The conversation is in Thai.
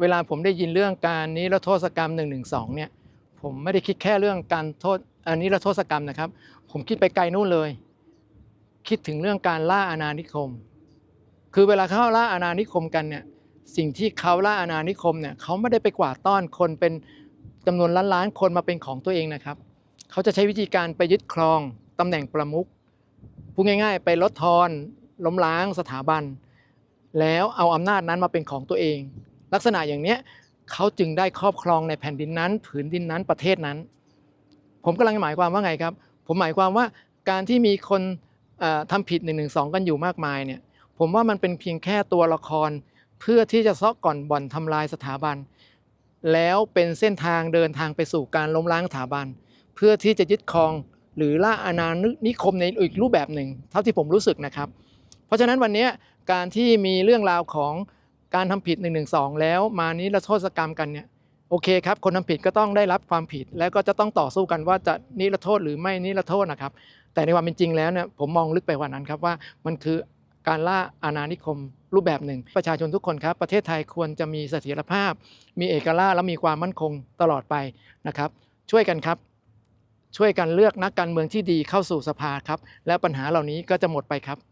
เวลาผมได้ยินเรื่องการนิรโทษกรรม1นึเนี่ยผมไม่ได้คิดแค่เรื่องการโทษอันนี้รโทษกรรมนะครับ ผมคิดไปไกลนู่นเลย คิดถึงเรื่องการล่าอาณานิคม คือเวลาเขาล่าอาณานิคมกันเนี่ยสิ่งที่เขาล่าอาณานิคมเนี่ยเขาไม่ได้ไปกวาดต้อนคนเป็นจำนวนล้านล้านๆคนมาเป็นของตัวเองนะครับ เขาจะใช้วิธีการไปยึดครองตำแหน่งประมุขพูดง่าย ๆ ไปลดทอนล้มล้างสถาบัน แล้วเอาอำนาจนั้นมาเป็นของตัวเอง ลักษณะอย่างเนี้ยเขาจึงได้ครอบครองในแผ่นดินนั้น ผืนดินนั้นประเทศนั้น ผมกำลังหมายความว่าไงครับ ผมหมายความว่าการที่มีคนเอ่อทำผิด1นึกันอยู่มากมายเนี่ยผมว่ามันเป็นเพียงแค่ตัวละครเพื่อที่จะซอกก่อนบ่อนทำลายสถาบัน แล้วเป็นเส้นทางเดินทางไปสู่การล้มล้างสถาบัน เพื่อที่จะยึดครองหรือล่าอาณานิคมในอีกรูปแบบหนึ่ง เท่าที่ผมรู้สึกนะครับ เพราะฉะนั้นวันนี้การที่มีเรื่องราวของ การทำผิด1นึแล้วมานี้ละโทษกรรมกันเนี่ยโอเคครับคนทำผิดก็ต้องได้รับความผิดแล้วก็จะต้องต่อสู้กันว่าจะนิรโทษหรือไม่นิรโทษนะครับ แต่ในความเป็นจริงแล้วเนี่ยผมมองลึกไปกว่านั้นครับว่ามันคือการล่าอาณานิคมรูปแบบหนึ่ง ประชาชนทุกคนครับ ประเทศไทยควรจะมีเสถียรภาพ มีเอกราชและมีความมั่นคงตลอดไปนะครับ ช่วยกันครับ ช่วยกันเลือกนักการเมืองที่ดีเข้าสู่สภาครับ และปัญหาเหล่านี้ก็จะหมดไปครับ